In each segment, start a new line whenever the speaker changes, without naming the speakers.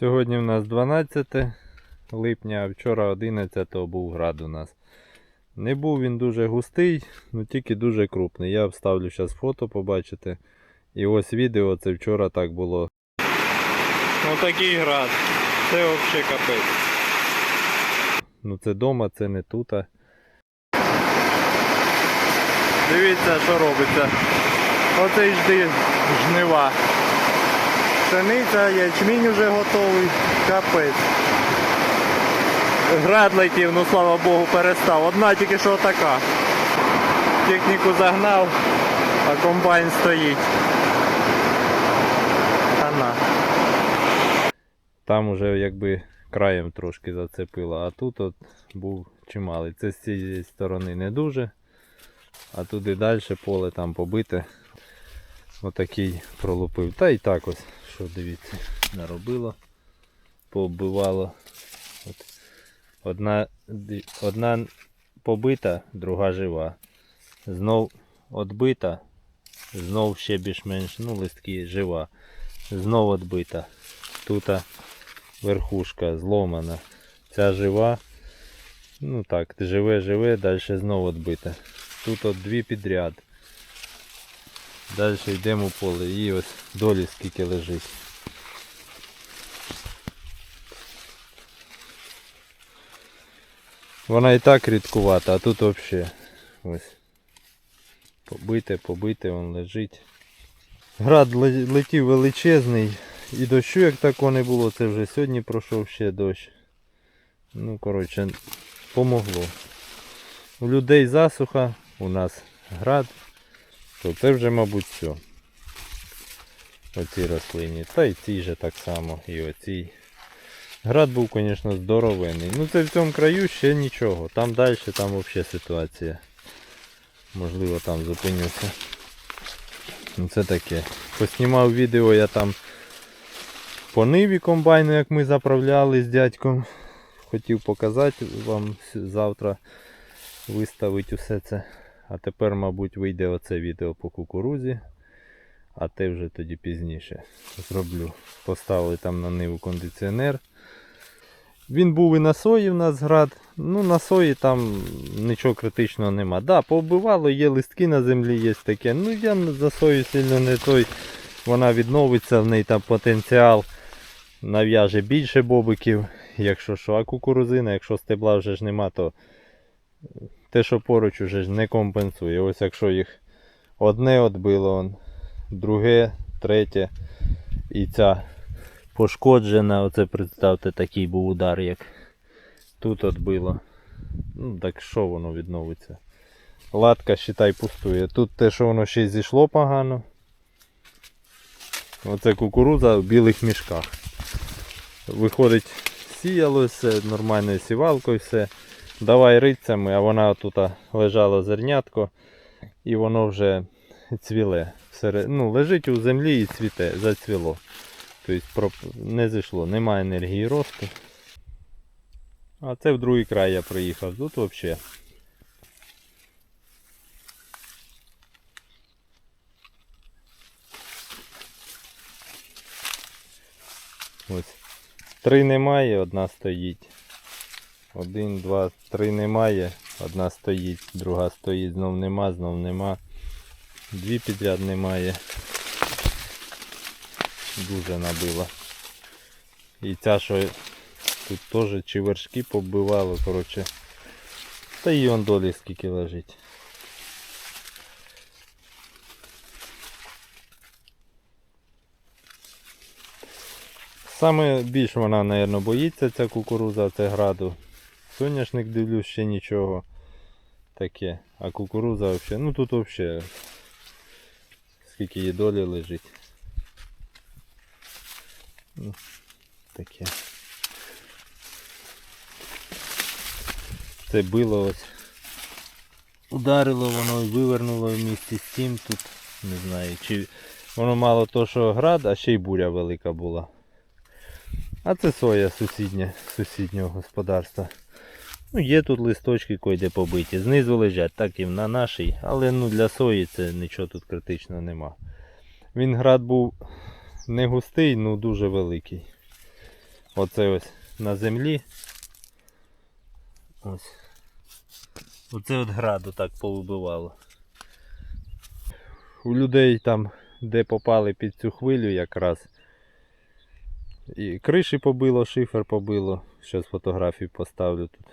Сьогодні у нас 12 липня, а вчора 11 був град у нас. Не був він дуже густий, ну тільки дуже крупний. Я вставлю зараз фото, побачите. І ось відео, це вчора так було. Ну такий град. Це взагалі капець. Ну це дома, це не тут. Дивіться, що робиться. Оце й жди жнива. Пшениця, ячмінь вже готовий. Капець. Град летів, ну слава Богу, перестав. Одна тільки що така. Техніку загнав, а комбайн стоїть. Ана. Там уже якби краєм трошки зацепило, а тут от був чималий. Це з цієї сторони не дуже. А туди далі поле там побите. Отакий пролупив. Та і так ось, що дивіться, наробило, пооббивало. От. Одна, одна побита, друга жива. Знов отбита, знов ще більш-менш, ну листки жива. Знов отбита. Тут верхушка зломана. Ця жива. Ну так, живе, живе, далі знов отбита. Тут от дві підряд. Далі йдемо в поле і ось долі скільки лежить. Вона і так рідкувата, а тут взагалі ось. Побите, побите, він лежить. Град летів величезний. І дощу як такого не було, це вже сьогодні пройшов ще дощ. Ну, коротше, помогло. У людей засуха, у нас град, то це вже, мабуть, все. Оці рослині. Та й ці же так само, і оцій. Град був, звісно, здоровенний. Ну це в цьому краю ще нічого. Там далі, там взагалі ситуація. Можливо там зупинюся. Ну це таке. Поснімав відео я там по ниві комбайну, як ми заправляли з дядьком. Хотів показати вам завтра виставити усе це. А тепер, мабуть, вийде оце відео по кукурузі. А те вже тоді пізніше зроблю. Поставили там на ниву кондиціонер. Він був і на сої в нас град. Ну на сої там нічого критичного нема. Да, повбивало, є листки на землі, є таке. Ну я за сою сильно не той. Вона відновиться, в неї там потенціал нав'яже більше бобиків, якщо що. А кукурузина, якщо стебла вже ж нема, то те, що поруч уже ж не компенсує. Ось якщо їх одне отбило, он, друге, третє і ця пошкоджена, оце представте такий був удар, як тут отбило. Ну так що воно відновиться? Латка, считай, пустує. Тут те, що воно ще зійшло погано. Оце кукуруза в білих мішках. Виходить, сіяло все, нормальною сівалкою все. Давай рицями, а вона тут лежала зернятко і воно вже цвіле. Ну, лежить у землі і цвіте, зацвіло. Тобто не зійшло, немає енергії росту. А це в другий край я приїхав. Тут взагалі. Ось. Три немає, одна стоїть. Один, два, три немає, одна стоїть, друга стоїть, знов нема, знов нема. Дві підряд немає. Дуже набила. І ця, що тут теж чи вершки побивало, коротше. Та і он долі скільки лежить. Саме більше вона, мабуть, боїться ця кукуруза, це граду. Соняшник дивлюсь ще нічого. Таке. А кукуруза взагалі. Ну тут взагалі. Скільки її долі лежить. Ну, таке. Це било ось. Ударило воно і вивернуло в місті з цим тут. Не знаю. Чи воно мало то, що град, а ще й буря велика була. А це соя сусідня, сусіднього господарства. Ну, є тут листочки койде побиті. Знизу лежать, так і на нашій, але ну, для сої це нічого тут критичного нема. Він град був не густий, ну дуже великий. Оце ось на землі. Ось. Оце от граду так повибивало. У людей там, де попали під цю хвилю якраз. І криші побило, шифер побило. Щас фотографії поставлю тут.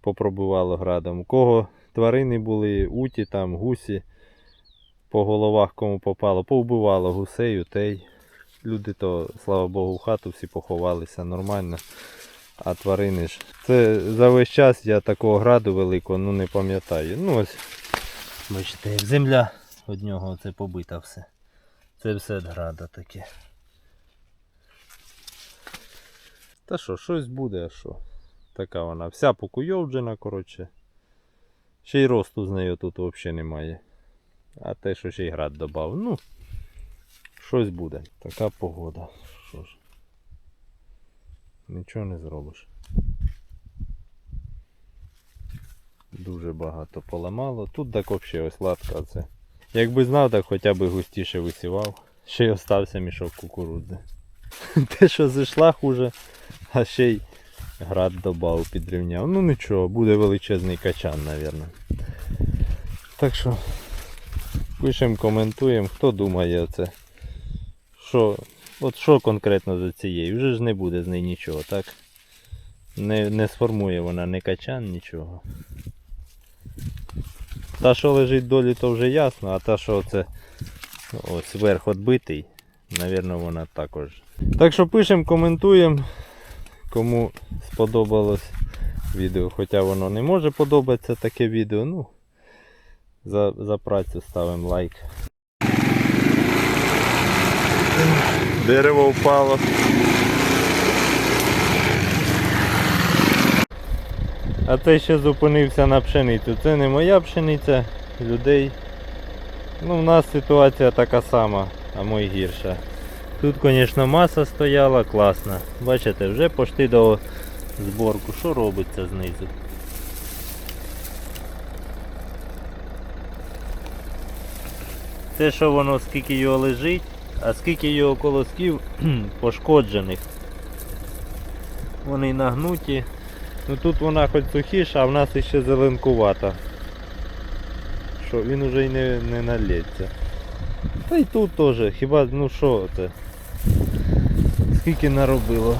Попробувало градом. У кого тварини були, уті там, гусі. По головах кому попало, повбивало гусей, утей. Люди то, слава Богу, в хату всі поховалися нормально. А тварини ж. Це за весь час я такого граду великого ну не пам'ятаю. Ну ось. Бачите, земля від нього це побита все. Це все від града таке. Та що, щось буде, а що? Така вона. Вся покуйовджена, коротше. Ще й росту з нею тут взагалі немає. А те, що ще й град додав. Ну, щось буде. Така погода. Що ж. Нічого не зробиш. Дуже багато поламало. Тут так взагалі ось латка це. Якби знав, так хоча б густіше висівав. Ще й остався мішок кукурудзи. Те, що зійшла хуже, а ще й град додав, підрівняв. Ну нічого, буде величезний качан, мабуть. Так що пишемо, коментуємо, хто думає оце. Що, от що конкретно за цією? Вже ж не буде з неї нічого, так? Не, не сформує вона ні качан, нічого. Та, що лежить долі, то вже ясно, а та, що це ось верх відбитий, напевно, вона також. Так що пишемо, коментуємо, кому сподобалось відео. Хоча воно не може подобатися таке відео. Ну, за, за працю ставимо лайк. Дерево впало. А це ще зупинився на пшеницю. Це не моя пшениця, людей. Ну, у нас ситуація така сама, а мой гірша. Тут, звісно, маса стояла класна. Бачите, вже пошти до зборку. Що робиться знизу? Те, що воно, скільки його лежить, а скільки його колосків пошкоджених. Вони нагнуті. Ну тут вона хоч сухіша, а в нас ще зеленкувата. Що, він уже й не, не налється. Та й тут теж, хіба, ну що це? Скільки наробило?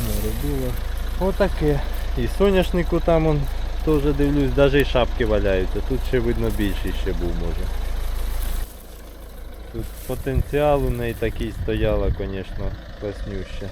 Наробило. Отаке. І соняшнику там он теж дивлюсь, навіть і шапки валяються. Тут ще видно більший ще був може. Тут потенціал у неї такий стояло, звісно, класнюща.